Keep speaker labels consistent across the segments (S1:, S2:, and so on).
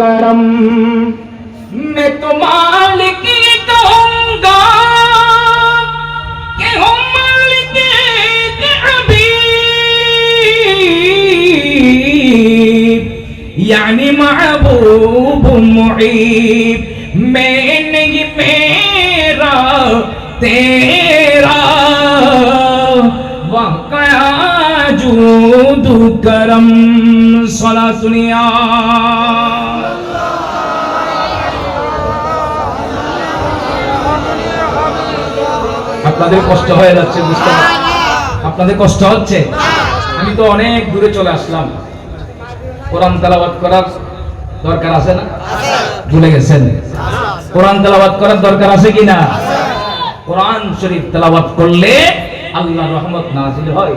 S1: کرم میں تو مالک کہوں گا کہ ہم مالکی دعبی یعنی محبوب معیب میں نہیں میرا، تیرا۔ واقعہ جود کرم صلاح سنیا আপনাদের কষ্ট হয়ে যাচ্ছে, বুঝতে। আপনাদের কষ্ট হচ্ছে? আমি তো অনেক দূরে চলে আসলাম। কোরআন তেলাওয়াত করার দরকার আছে না? ভুলে গেছেন? কোরআন তেলাওয়াত করার দরকার আছে কি না? কোরআন শরীফ তেলাওয়াত করলে আল্লাহ রহমত নাজিল হয়।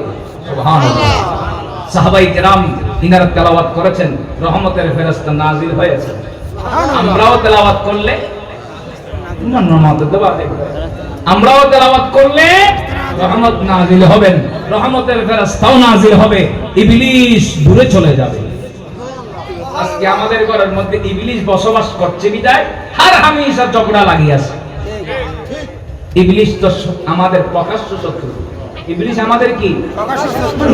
S1: সাহাবাই কেরাম ইনারা তেলাওয়াত করেছেন, রহমতের ফেরেশতা নাজিল হয়েছে আমরাও তেলাওয়াত করলে ইমান রহমতের দেওয়া দেখবে। আমরাও তেলাওয়াত করলে রহমত নাজিল হবেন রহমতের ফেরেশতাও নাজিল হবে। ইবলিশ দূরে চলে যাবে। আজকে আমাদের ঘরের মধ্যে ইবলিশ বসবাস করছে বিদায়। আর হামেশা ঝগড়া লাগিয়াছে ইবলিশ তো আমাদের প্রকাশ্য শত্রু। ইবলিশ আমাদের কি?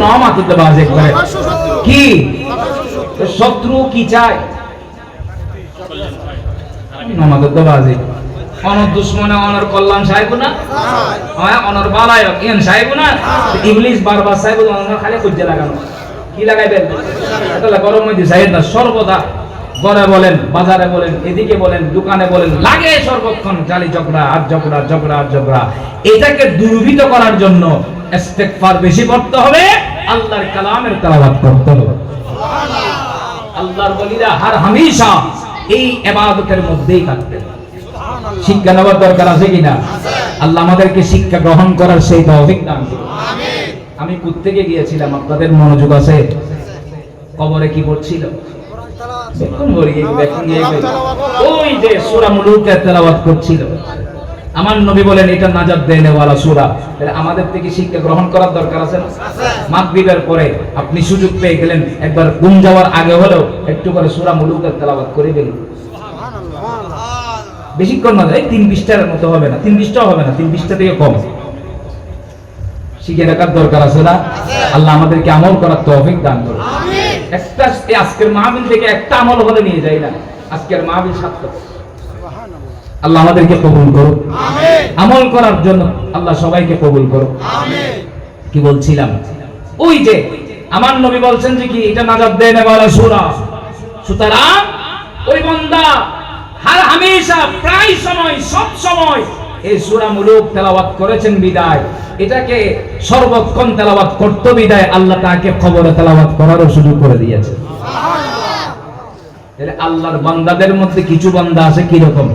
S1: নাম আতুতে বাজে করে কি? শত্রু কি চায়? আমাদের তো বাজে। অনর দুশ্মনে, অনর কল্যাণ সাহেব না? হ্যাঁ অনর বালায়ক সাহেব না? ইবলিশ বারবার সাহেব, অনর খালি লাগানো। কি এটা গরম মধ্যে সাহেব না, সর্বদা বলেন, বাজারে বলেন, এদিকে বলেন, দোকানে বলেন, লাগে সর্বক্ষণ জালি ঝগড়া, আর ঝগড়া ঝগড়া, আর ঝগড়া। এটাকে দুর্বৃত করার জন্য ইস্তেগফার বেশি করতে হবে, আল্লাহর কালামের তেলাওয়াত করতে হবে। আল্লাহর বলিরা হার হামেশা এই এবাদতের মধ্যেই থাকতেন শিক্ষা নেওয়ার দরকার আছে কিনা? আল্লাহ আমাদেরকে শিক্ষা গ্রহণ করার সেই তৌফিক দান আমি কুত্তেকে গিয়েছিলাম আপনাদের মনোযোগ আছে? কবরে কি গিয়ে। ওই যে সূরা মুলুকে তেলাওয়াত করছিল। আমার নবী বলেন এটা নাজাত ওয়ালা সূরা। তাহলে আমাদের থেকে শিক্ষা গ্রহণ করার দরকার আছে না? মাগরিবের পরে আপনি সুযোগ পেয়ে গেলেন একবার ঘুম যাওয়ার আগে হলেও একটু করে সুরা মুলুকে তেলাওয়াত করে দিলেন বেশিক্ষণ না এই তিন পৃষ্ঠার মতো হবে না তিন পৃষ্ঠাও হবে না তিন পৃষ্ঠা থেকে কম। শিখে রাখার দরকার আছে না? আল্লাহ আমাদেরকে আমল করার তৌফিক দান করুন। একটা আজকের মাহবিল থেকে একটা আমল হলে নিয়ে যাই না। আজকের মাহবিল সার্থক। আল্লাহ আমাদেরকে কবুল আমল করার জন্য আল্লাহ সবাইকে কবুল কি বলছিলাম? ওই যে আমার নবী বলছেন যে কি এটা নাজাত দেয় না বলা সুরা। সুতরাং ওই বান্দা হার হামেশা প্রায় সময়, সব সময় এই মুলুক করেছেন বিদায়। এটাকে সর্বক্ষণ করতে বিদায়। আল্লাহ তাকে খবরে করারও সুযোগ করে দিয়েছে। আল্লাহর বান্দাদের মধ্যে কিছু বান্দা আছে কি রকম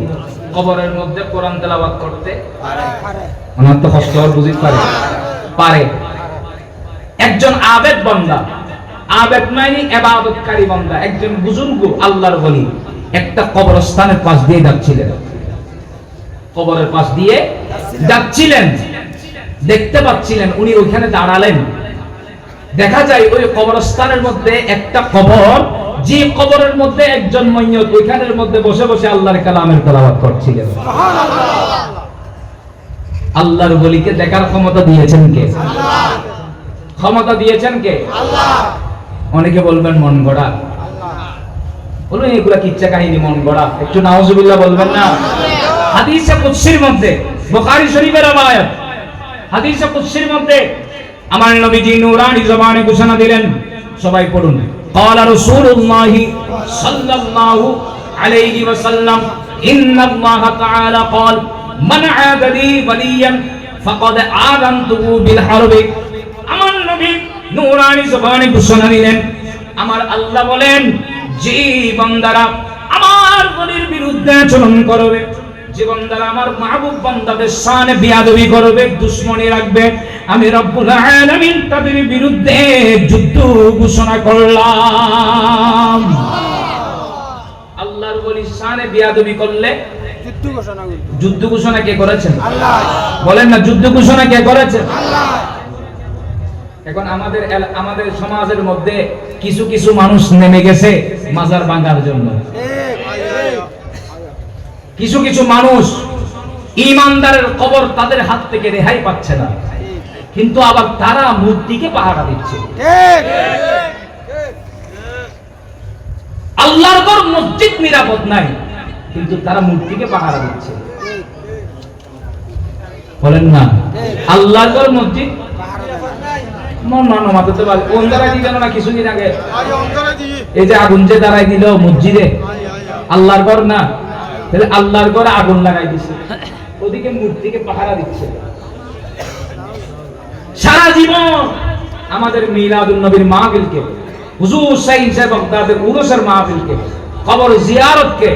S1: কবরের মধ্যে কোরআন তেলাওয়াত করতে আমার তো কষ্ট বুঝতে পারে। পারে। একজন আবেদ বান্দা। আবেদ মানে এবাদতকারী বান্দা। একজন বুজুর্গ, আল্লাহর বলি একটা কবরস্থানের পাশ দিয়ে যাচ্ছিলেন। কবরের পাশ দিয়ে যাচ্ছিলেন। দেখতে পাচ্ছিলেন, উনি ওইখানে দাঁড়ালেন। দেখা যায় ওই কবরস্থানের মধ্যে একটা কবর, যে কবরের মধ্যে একজন মৈয়ত ওইখানের মধ্যে বসে বসে আল্লাহর কালামের তেলাওয়াত করছিলেন। আল্লাহর বলিকে দেখার ক্ষমতা দিয়েছেন কে? ক্ষমতা দিয়েছেন কে? অনেকে বলবেন মন গড়া বলুন এগুলা কিচ্ছা কাহিনী মন গড়া একটু নাউজুবিল্লাহ বলবেন না হাদিসে কুদসির মধ্যে বুখারী শরীফের রওয়ায়াত হাদিসে কুদসির মধ্যে আমার নবীজি নূরানি জবানে ঘোষণা দিলেন সবাই পড়ুন قال رسول الله صلى الله عليه وسلم إن الله تعالى قال من عاد لي وليا فقد آذنته بالحرب আমার নবী নূরানি জবানে ঘোষণা দিলেন আমার আল্লাহ বলেন যে বান্দারা আমার বলির বিরুদ্ধে আচরণ করবে। যে বান্দারা আমার মাহবুব বান্দাদের শানে বিয়াদবি করবে দুশ্মনী রাখবে। আমি রব্বুল আলামিন তাদের বিরুদ্ধে যুদ্ধ ঘোষণা করলাম। আল্লাহর বলি শানে বিয়াদবি করলে
S2: যুদ্ধ ঘোষণা
S1: যুদ্ধ ঘোষণা কে করেছেন?
S2: আল্লাহ।
S1: বলেন না যুদ্ধ ঘোষণা কে করেছেন? এখন আমাদের আমাদের সমাজের মধ্যে কিছু কিছু মানুষ নেমে গেছে মাজার ভাঙার জন্য। কিছু কিছু মানুষ ইমানদারের কবর তাদের হাত থেকে রেহাই পাচ্ছে না। কিন্তু আবার তারা মূর্তিকে পাহারা দিচ্ছে। আল্লাহর ঘর মসজিদ নিরাপদ নাই, কিন্তু তারা মূর্তিকে পাহারা দিচ্ছে। বলেন না, আল্লাহর ঘর মসজিদ মন মানো মাথাতে পারে কোন দ্বারাই দিল না কিছুদিন আগে? এই যে আগুন যে দাঁড়াই দিল মসজিদে আল্লাহর ঘর না? তাহলে আল্লাহর ঘরে আগুন লাগাই দিছে। ওদিকে মূর্তিকে পাহারা দিচ্ছে। সারা জীবন আমাদের মিলাদুন নবীর মাহফিলকে হুজুর সাইন সাহেব বাগদাদের উরুসের মাহফিলকে কবর জিয়ারতকে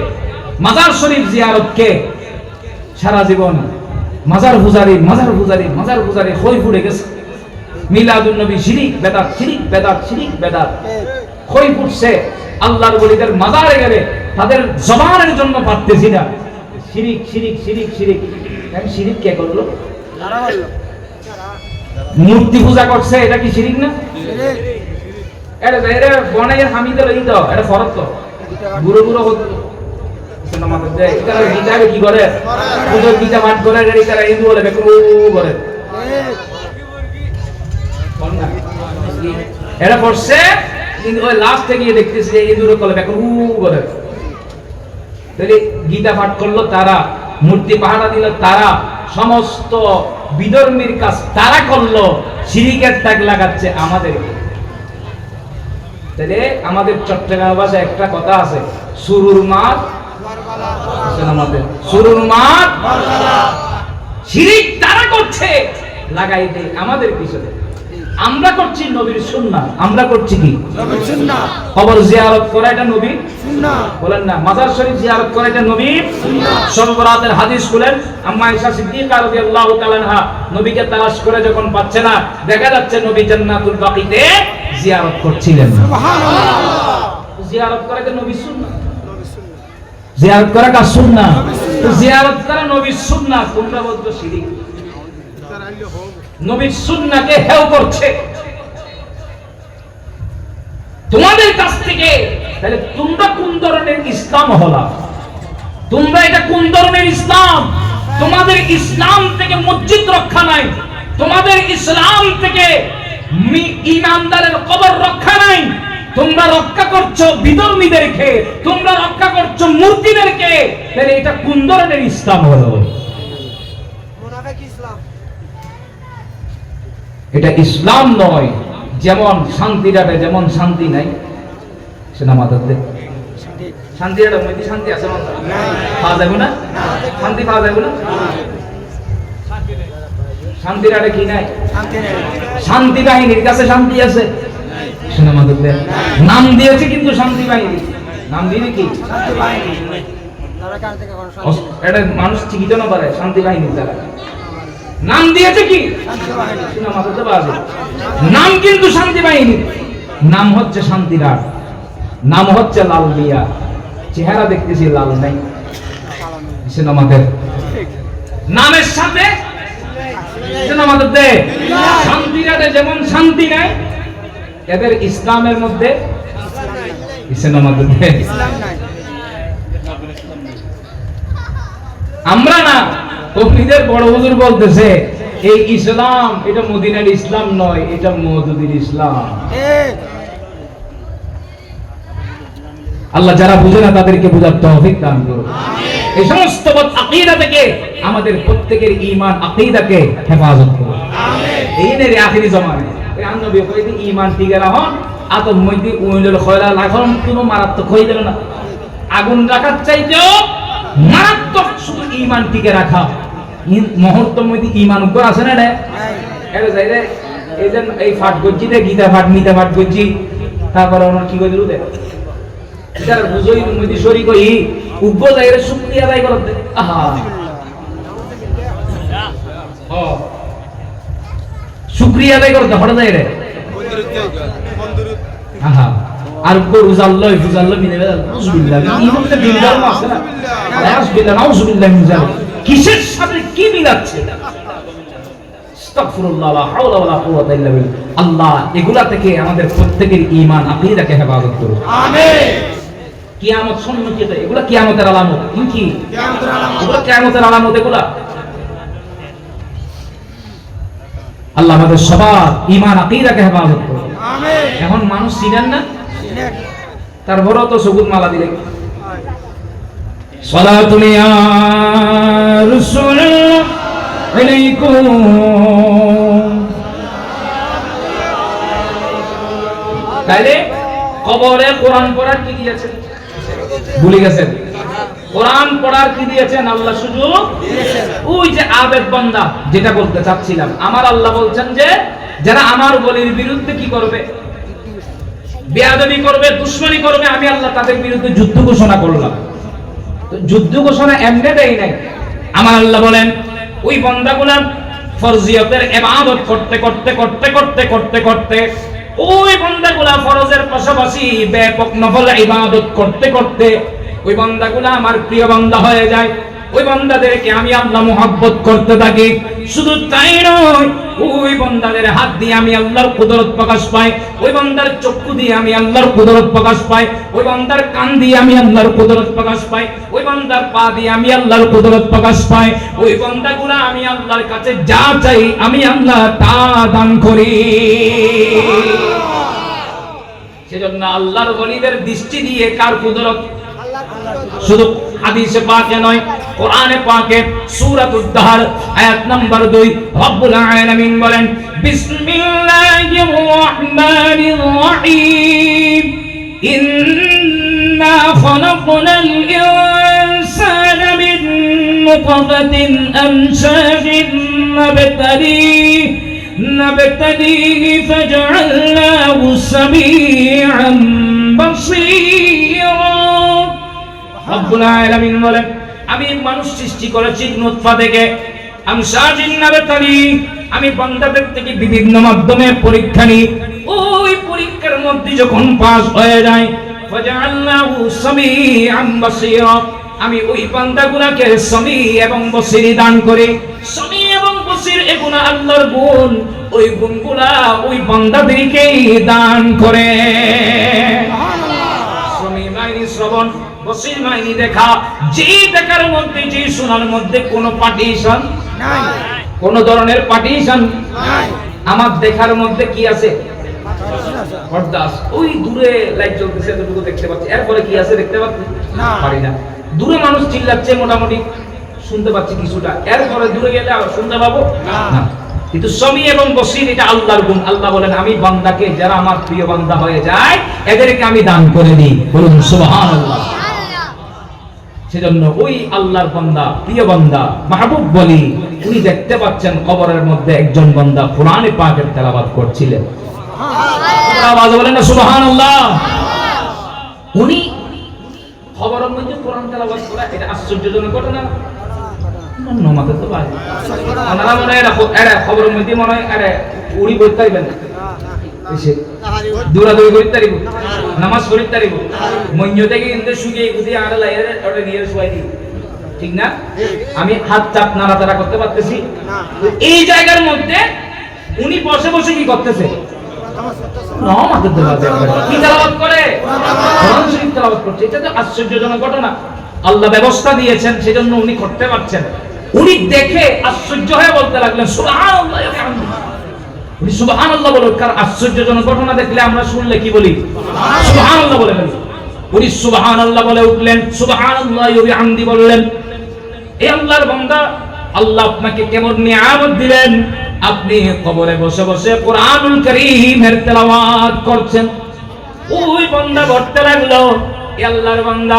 S1: মাজার শরীফ জিয়ারতকে সারা জীবন মাজার পূজারি মাজার পূজারি মাজার পূজারি হই ফুড়ে গেছে। মিলাদুন নবী শিরিক বেদাত শিরিক বেদাত শিরিক বেদাত। হই ফুটছে আল্লাহর বলিদের গেলে তাদের জবানের জন্য পারতেছি না। শিরিক শিরিক শিরিক শিরিক। আমি শিরিক কে করল? মূর্তি পূজা করছে, এটা কি শিরিক না? এটা এটা বনাই দাও এটা ফরত তো। বুড়ো বুড়ো হতো কি করে? পুজোর গীতা পাঠ করে এটারা হিন্দু বলে বেকুন করে। এটা করছে কিন্তু ওই লাস্টে গিয়ে দেখতেছি যে হিন্দুরা কলে বেকুন করে। তাহলে গীতা পাঠ করল তারা, মূর্তি পাহারা দিল তারা, সমস্ত বিধর্মীর কাজ তারা করল সিরিকের ট্যাগ লাগাচ্ছে আমাদেরকে তাহলে আমাদের চট্টগ্রাম ভাষায় একটা কথা আছে, সুরুর মাঠ আমাদের? সুরুর মাঠ শিরিক তারা করছে, লাগাই দেয় আমাদের পিছনে। আমরা করছি নবীর সুন্নাহ। আমরা করছি কি? কবর জিয়ারত করা এটা নবীর? বলেন না মাজার শরীফ জিয়ারত করা এটা নবীর? সর্বরাতের হাদিস খুলেন আম্মা ইসা সিদ্দিকা রাদিয়াল্লাহু তাআলা আনহা নবীকে তালাশ করে যখন পাচ্ছে না দেখা যাচ্ছে নবী জান্নাতুল বাকিতে জিয়ারত করছিলেন। জিয়ারত করা এটা নবীর সুন্নাহ। জিয়ারত করা কার সুন্নাহ? তো জিয়ারত করা নবীর সুন্নাহ তোমরা বলছো শিরিক নবীর সুন্নাহকে হেও করছে। তোমাদের কাছ থেকে, তাহলে তোমরা কোন ধরনের ইসলাম হলা? তোমরা এটা কোন ধরনের ইসলাম? তোমাদের ইসলাম থেকে মসজিদ রক্ষা নাই। তোমাদের ইসলাম থেকে ইমানদারের কবর রক্ষা নাই। তোমরা রক্ষা করছ বিধর্মীদেরকে, তোমরা রক্ষা করছ মূর্তিদেরকে। তাহলে এটা কোন ধরনের ইসলাম হলো? এটা ইসলাম নয় যেমন যেমন শান্তি নাই মধ্যে শান্তি। আছে পাওয়া যাবে না? শান্তি পাওয়া যাবে না? কি নাই? শান্তি বাহিনীর কাছে শান্তি আছে। শোনা মাধবদের নাম দিয়েছে কিন্তু শান্তি বাহিনী। নাম দিয়ে কি? এটা মানুষ চিকিৎসা না পারে শান্তি বাহিনীর দ্বারা। নাম দিয়েছে কি? নাম কিন্তু শান্তি বাহিনী। নাম হচ্ছে শান্তিরাট নাম হচ্ছে লাল মিয়া। চেহারা দেখতেছি লাল নাই। শোনা আমাদের নামের সাথে শোনা আমাদের দে শান্তিরাটে যেমন শান্তি নাই, এদের ইসলামের মধ্যে শোনা আমাদের দে। আমরা না তবলিদের বড় হুজুর বলতেছে এই ইসলাম এটা মদিনার ইসলাম নয় এটা মধুদির ইসলাম। আল্লাহ যারা বুঝে না তাদেরকে বুঝার তৌফিক দান করুন। এই সমস্ত আকীদা থেকে আমাদের প্রত্যেকের ঈমান আকীদাকে হেফাজত করুন। এই নে আখিরি জমানে আনবী কইতে ঈমান টিকে রাখুন। আতম মইতে উইলল খয়লা লাখন কোনো মারাত্মক হই দিল না। আগুন রাখার চাইতেও মারাত্মক শুধু ইমান টিকে রাখা। মুহূর্তের মধ্যে ঈমান উপর আছে না রে রে এই যে এই ফাট গজ্জি দে গীতা ফাট মিতা ফাট গজ্জি তারপরে ওনার কি কই দিল দে বুঝই মধ্যে সরি কই উগ্র যাই রে আদায় করত আহা ও আদায় করতে হঠাৎ যাই রে আহা আর গরু জাল্লয় ফুজাল্লয় মিলে নাউজুবিল্লাহ এই মধ্যে আছে না নাউজুবিল্লাহ নাউজুবিল্লাহ মিন কিসের সাথে কি মিলাচ্ছে আল্লাহ এগুলা থেকে আমাদের প্রত্যেকের ঈমান আকীদাকে হেফাজত করুন। কিয়ামত এগুলা কিয়ামতের আলামত। কি কি? এগুলা কিয়ামতের আলামত এগুলা। আল্লাহ আমাদের সবার ইমান আকিদাকে হেফাজত করুন। এখন মানুষ চিনেন না? তারপরেও তো সবুজ মালা দিলে। صلاة يا رسول الله عليكم তাইলে কবরে কোরআন পড়ার কি দিয়েছেন ভুলে গেছেন কোরআন পড়ার কি দিয়েছেন আল্লাহ সুযোগ ওই যে আবেদ বান্দা যেটা বলতে চাচ্ছিলাম আমার আল্লাহ বলছেন যে যারা আমার বলির বিরুদ্ধে কি করবে বেয়াদবি করবে দুশ্মনী করবে আমি আল্লাহ তাদের বিরুদ্ধে যুদ্ধ ঘোষণা করলাম যুদ্ধ ঘোষণা এমনি দেয় নাই। আমার আল্লাহ বলেন, ওই বন্দাগুলার ফরজিয়তের এবাদত করতে করতে করতে করতে করতে করতে ওই বান্দাগুলা ফরজের পাশাপাশি ব্যাপক নফল ইবাদত করতে করতে ওই বান্দাগুলা আমার প্রিয় বান্দা হয়ে যায়। ওই বান্দাদেরকে আমি আল্লাহ মোহাব্বত করতে থাকি। শুধু তাই নয় ওই বান্দাদের হাত দিয়ে আমি আল্লাহর কুদরত প্রকাশ পাই ওই বান্দার চক্ষু দিয়ে আমি আল্লাহর কুদরত প্রকাশ পাই ওই বান্দার কান দিয়ে আমি আল্লাহর কুদরত প্রকাশ পাই ওই বান্দার পা দিয়ে আমি আল্লাহর কুদরত প্রকাশ পাই ওই বান্দাগুলা আমি আল্লাহর কাছে যা চাই আমি আল্লাহ তা দান করি। সেজন্য আল্লাহর গলিদের দৃষ্টি দিয়ে কার কুদরত শুধু হাদিসে পাকে নয় কোরআনে পাকে সূরাতুদ দাহর আয়াত নাম্বার 2 রব্বুল আলামিন বলেন বিসমিল্লাহির রহমানির রহিম ইন্না খলাকনাল ইনসানা মিন নুতফাতিন আমশাজিন নাবতালিহি نبتليه فجعلناه سميعا রব্বুল আলামিন বলেন আমি মানুষ সৃষ্টি করেছি নুতফা থেকে আমি সাজিন নাবতালি আমি বান্দাদের থেকে বিভিন্ন মাধ্যমে পরীক্ষা নিই। ওই পরীক্ষার মধ্যে যখন পাস হয়ে যায় ফাজআলনাহু সামিআন বাসীরা আমি ওই বান্দাগুলোকে সমী এবং বসিরি দান করি। সমী এবং বসির এগুলো আল্লাহর গুণ ওই গুণগুলা ওই বান্দাদেরকেই দান করে। সমী মাইনি শ্রবণ মাইনি দেখা যে দেখার মধ্যে যে শোনার মধ্যে কোনো পার্টিশন কোন ধরনের পার্টিশন আমার দেখার মধ্যে কি আছে? হরদাস ওই দূরে লাইট এতটুকু দেখতে পাচ্ছি। এরপরে কি আছে দেখতে পাচ্ছি?
S2: না।
S1: পারি না। দূরে মানুষ চিল্লাচ্ছে মোটামুটি। শুনতে পাচ্ছি কিছুটা। এরপরে দূরে গেলে শুনতে পাবো।
S2: না।
S1: কিন্তু সমী এবং বসির এটা আল্লাহর গুণ। আল্লাহ বলেন আমি বান্দাকে যারা আমার প্রিয় বান্দা হয়ে যায় এদেরকে আমি দান করে দিই। বলুন সুবহানাল্লাহ। সেজন্য ওই আল্লাহর বান্দা প্রিয় বান্দা মাহবুব বলি উনি দেখতে পাচ্ছেন কবরের মধ্যে একজন বান্দা কোরআনে পাকের তেলাবাদ করছিলেন। আওয়াজ বলেন না সুবহানাল্লাহ। উনি খবরের মধ্যে কোরআন তেলাবাদ করা এটা আশ্চর্যজনক ঘটনা। না নমাতে তো ভাই। ওনারা মনে হয় এরা খবরের মধ্যে মনে হয় এরা উড়ি বইতে পারবেন এসে দৌড়াদৌড়ি করতে পারিব, নামাজ পড়তে পারিব। মঞ্জ থেকে কিন্তু শুকিয়ে গুদি আর লাইরে ওটা নিয়ে শুয়াই দিই। ঠিক না? আমি হাত চাপ নাড়াচাড়া করতে পারতেছি। এই জায়গার মধ্যে উনি বসে বসে কি করতেছে? কি তেলাওয়াত করে? তেলাওয়াত করছে। এটা তো আশ্চর্যজনক ঘটনা। আল্লাহ ব্যবস্থা দিয়েছেন, সেজন্য উনি করতে পারছেন। উনি দেখে আশ্চর্য হয়ে বলতে লাগলেন, সুবহানাল্লাহ উনি বলে, কার আশ্চর্যজনক ঘটনা দেখলে আমরা শুনলে কি বলি? সুবহানাল্লাহ বলে ফেলি। উনি সুবহানাল্লাহ বলে উঠলেন, সুবহানাল্লাহ ওয়া বিহামদি বললেন এই আল্লাহর বান্দা, আল্লাহ আপনাকে কেমন নিয়ামত দিলেন? আপনি কবরে বসে বসে কোরআনুল কারীমের তেলাওয়াত করছেন। ওই বান্দা বলতে লাগল, এ আল্লাহর বান্দা,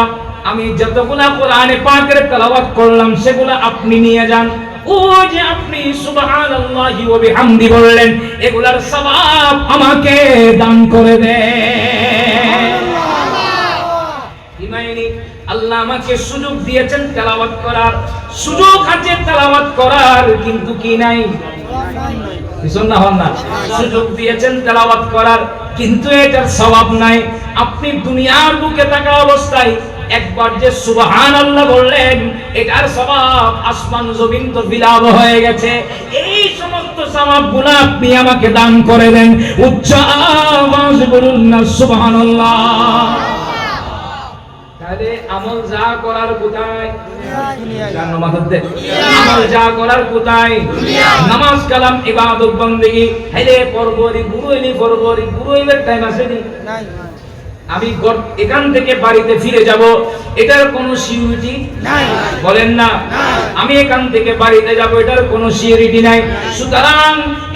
S1: আমি যতগুলা কোরআনে পাকের তেলাওয়াত করলাম, সেগুলা আপনি নিয়ে যান। ও যে আপনি সুবহানাল্লাহি ওয়া বিহামদি বললেন এগুলার সওয়াব আমাকে দান করে দেন আল্লাহ আমাকে সুযোগ দিয়েছেন তেলাওয়াত করার। সুযোগ আছে তেলাওয়াত করার কিন্তু কি নাই? ভীষণ না হন না? সুযোগ দিয়েছেন তেলাওয়াত করার কিন্তু এটার স্বভাব নাই। আপনি দুনিয়ার বুকে থাকা অবস্থায় একবার যে সুবহান আল্লাহ বললেন, এটার স্বভাব আসমান জমিন তো বিলাপ হয়ে গেছে। এই সমস্ত স্বভাবগুলো আপনি আমাকে দান করে দেন। উচ্চ আওয়াজ বলুন না আরে আমল যা করার কোথায়? নামাজ, কালাম আমি এখান থেকে বাড়িতে ফিরে যাব। এটার কোনো সিউরিটি
S2: নাই।
S1: বলেন না। আমি এখান থেকে বাড়িতে যাব, এটার কোনো সিউরিটি নাই। সুতরাং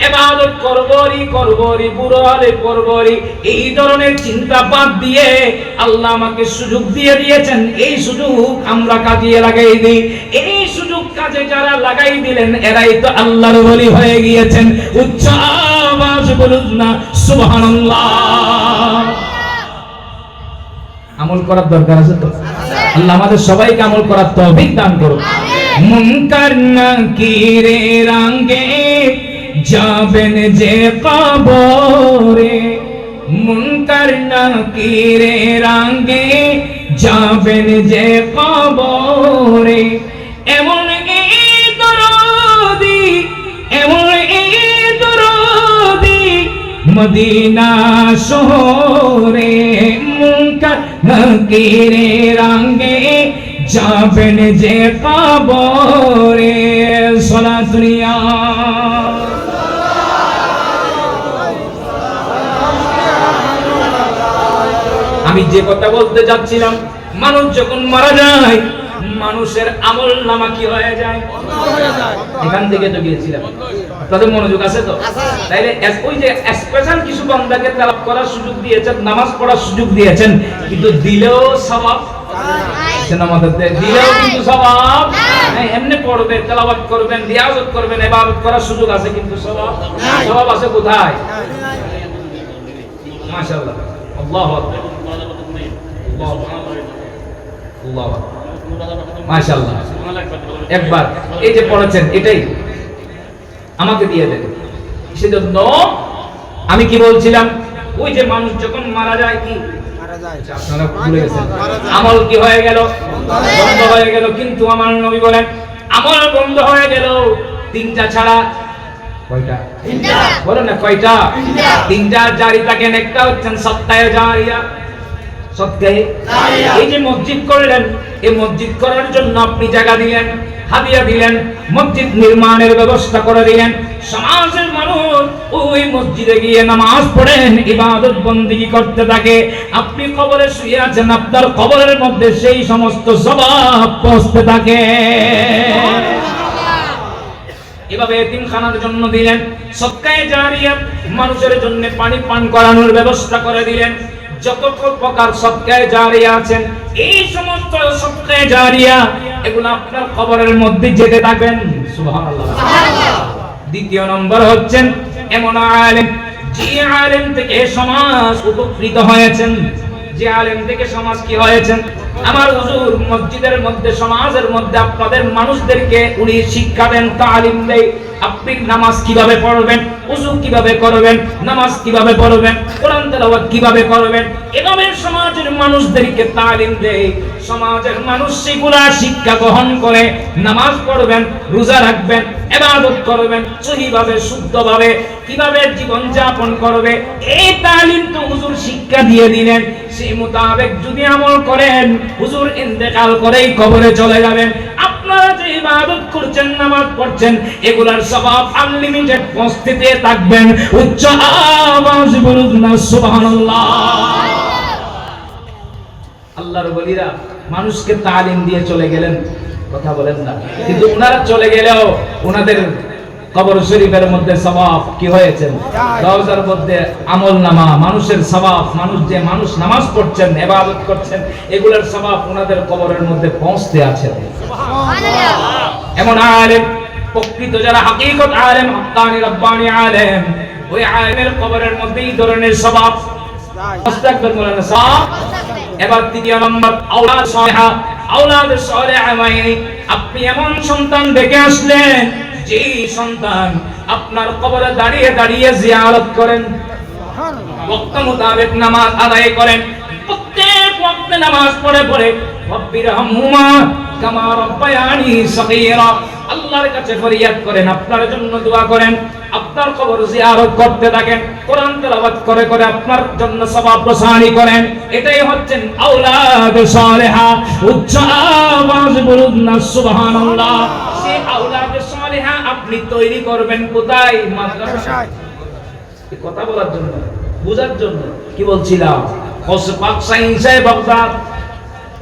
S1: এবাদত করবরি করবরি বুড়ালে করবরি, এই ধরনের চিন্তা বাদ দিয়ে আল্লাহ আমাকে সুযোগ দিয়ে দিয়েছেন। এই সুযোগ আমরা কাজে লাগাই দিই এই সুযোগ কাজে যারা লাগাই দিলেন, এরাই তো আল্লাহর বলি হয়ে গিয়েছেন। উচ্চ আওয়াজ বলুন না, সুবহানাল্লাহ। আমল করার দরকার আছে তো? আল্লাহ আমাদের সবাইকে আমল করার তৌফিক দান করুন। মুনকার নাকিরে রাঙ্গে যাবেন যে কবরে। মুনকার নাকিরে রাঙ্গে যাবেন যে কবরে। এমন এই দরদি, এমন এই দরদি মদিনা শহরে। যাবেন যে আমি যে কথা বলতে যাচ্ছিলাম, মানুষ যখন মারা যায়, মানুষের আমল নামা কি হয়ে যায়? এখান থেকে তো গিয়েছিলাম। তাদের মনোযোগ আছে তো? তাইলে ওই যে স্পেশাল কিছু বান্দাকে তেলাপ করার সুযোগ দিয়েছেন নামাজ পড়ার সুযোগ দিয়েছেন কিন্তু দিলেও স্বভাব। দিলেও কিন্তু স্বভাব। হ্যাঁ, এমনি পড়বে তেলাওয়াত করবেন রিয়াজত করবেন ইবাদত করার সুযোগ আছে কিন্তু স্বভাব। স্বভাব আছে কোথায়? মাশাআল্লাহ। আল্লাহু আকবার আল্লাহু আকবার। আল্লাহু আকবার। মাশাআল্লাহ। একবার। এই যে পড়েছেন এটাই। আমাকে দিয়ে দেন সেজন্য আমি কি বলছিলাম? ওই যে মানুষ যখন মারা যায় কি? আপনারা ভুলে গেছেন। আমল কি হয়ে গেল? বন্ধ হয়ে গেল। কিন্তু আমার নবী বলেন আমল বন্ধ হয়ে গেল। তিনটা ছাড়া কয়টা? বলেন না কয়টা? তিনটা। জারি থাকেন একটা হচ্ছেন সপ্তাহে জারিয়া। সপ্তাহে? এই যে মসজিদ করলেন এই মসজিদ করার জন্য আপনি জায়গা দিলেন। হাদিয়া দিলেন, মসজিদ নির্মাণের ব্যবস্থা করে দিলেন। সমাজের মানুষ ওই মসজিদে গিয়ে নামাজ পড়েন, ইবাদত বন্দিগি করতে থাকে? আপনি কবরে শুয়ে আছেন, আপনার কবরের মধ্যে সেই সমস্ত স্বভাব পৌঁছতে থাকে। এভাবে এতিমখানার জন্য দিলেন সৎকায় জারিয়া মানুষের জন্য পানি পান করানোর ব্যবস্থা করে দিলেন। যত প্রকার সবকে জারিয়া আছেন এই সমস্ত সবকে জারিয়া এগুলো আপনার খবরের মধ্যে যেতে থাকবেন। সুবহানাল্লাহ। দ্বিতীয় নম্বর হচ্ছেন এমন আলেম যে আলেম থেকে সমাজ উপকৃত হয়েছেন। যে আলেম থেকে সমাজ কি হয়েছেন আমার হুজুর মসজিদের মধ্যে, সমাজের মধ্যে আপনাদের মানুষদেরকে উনি শিক্ষা দেন, তালিম দেয়। আপনি নামাজ কীভাবে পড়বেন? উজু কীভাবে করবেন? নামাজ কীভাবে পড়বেন? কোরআন তেলাওয়াত কীভাবে করবেন? এভাবে সমাজের মানুষদেরকে তালিম দেয়। সমাজের মানুষ সেগুলা শিক্ষা গ্রহণ করে, নামাজ পড়বেন, রোজা রাখবেন, এবাদত করবেন, সহিভাবে, শুদ্ধভাবে, কীভাবে জীবন যাপন করবে, এই তালিম তো হুজুর শিক্ষা দিয়ে দিলেন। সেই মোতাবেক যদি আমল করেন, হুজুর ইন্তেকাল করেই কবরে চলে যাবেন। মানুষকে তালিম দিয়ে চলে গেলেন। কথা বলেন না। কিন্তু ওনারা চলে গেলেও ওনাদের কবর শরীফের মধ্যে স্বভাব কি হয়েছে? রওজার মধ্যে আমল নামা মানুষের স্বভাব মানুষ যে মানুষ নামাজ পড়ছেন এবাদত করছেন এগুলোর স্বভাব ওনাদের কবরের মধ্যে পৌঁছতে আছে। এমন আলেম প্রকৃত যারা হাকিকত আলেম হক্কানি রব্বানি আলেম ওই আলেমের কবরের মধ্যে এই ধরনের স্বভাব এবার তৃতীয় নম্বর আওলাদ সালেহা আওলাদ মানে আপনি এমন সন্তান দেখে আসলেন যে সন্তান আপনার কবরে দাঁড়িয়ে দাঁড়িয়ে জিয়ারত করেন ওয়াক্ত মোতাবেক নামাজ আদায় করেন, প্রত্যেক ওয়াক্তে নামাজ পড়ে পড়ে, রব্বির হামহুমা কামা রব্বায়ানি সগীরা, আল্লাহর কাছে ফরিয়াদ করেন, আপনার জন্য দোয়া করেন, আপনার কবর জিয়ারত করতে থাকেন, কোরআন তেলাওয়াত করে করে আপনার জন্য সওয়াব প্রসারী করেন, এটাই হচ্ছেন আওলাদ সালেহা, উচ্চ আওয়াজ বলুন না, সুবহানাল্লাহ। সেই আওলাদ আপনি তৈরি করবেন কোথায়? মাদ্রাসায় কথা বলার জন্য বোঝার জন্য। কি বলছিলাম?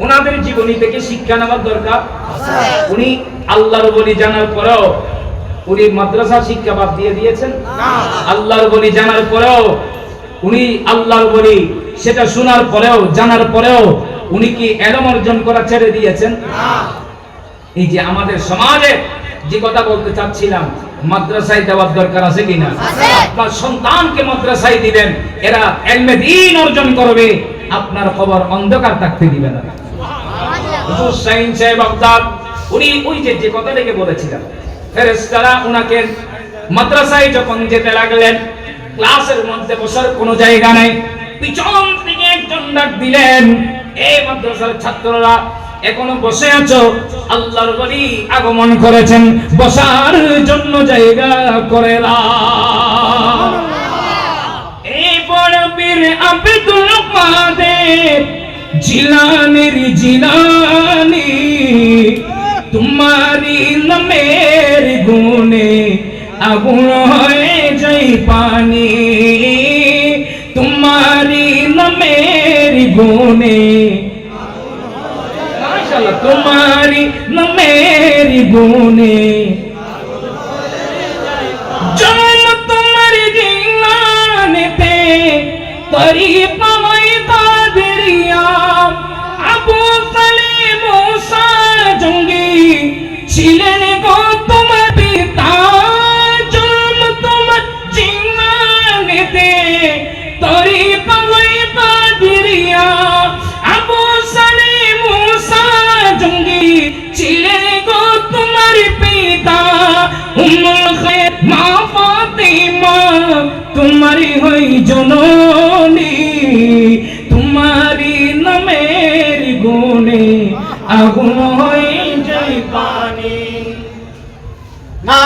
S1: ওনাদের জীবনী থেকে শিক্ষা নেওয়ার দরকার? উনি আল্লাহর বলি জানার পরেও উনি মাদ্রাসা শিক্ষা বাদ দিয়ে দিয়েছেন? আল্লাহর বলি জানার পরেও উনি আল্লাহর বলি সেটা শোনার পরেও জানার পরেও উনি কি এলম অর্জন করা ছেড়ে দিয়েছেন? এই যে আমাদের সমাজে যে কথা বলতে চাচ্ছিলাম মাদ্রাসায় দেওয়ার দরকার আছে কিনা? আপনার সন্তানকে মাদ্রাসায় দিবেন এরা এলমে দিন অর্জন করবে আপনার খবর অন্ধকার থাকতে দিবে না। হুজুর সাইন সাহেব বাগদাদ উনি ওই যে যে কথা কথাটাকে বলেছিলেন ফেরেশতারা উনাকে মাদ্রাসায় যখন যেতে লাগলেন ক্লাসের মধ্যে বসার কোনো জায়গা নেই পিছন থেকে একজন ডাক দিলেন এই মাদ্রাসার ছাত্ররা এখনও বসে আছো আল্লাহর বলি আগমন করেছেন বসার জন্য জায়গা করে। এই তোমারি নামের আগুন হয়ে পানি তোমারি নামের গুণে মাশাআল্লাহ তোমারি নামের গুণে জন্ম তোমার জিনানেতে তরিকা তোমারি হই জননী তোমারি নামের গুণে আগুন হই যাই পানি।
S2: না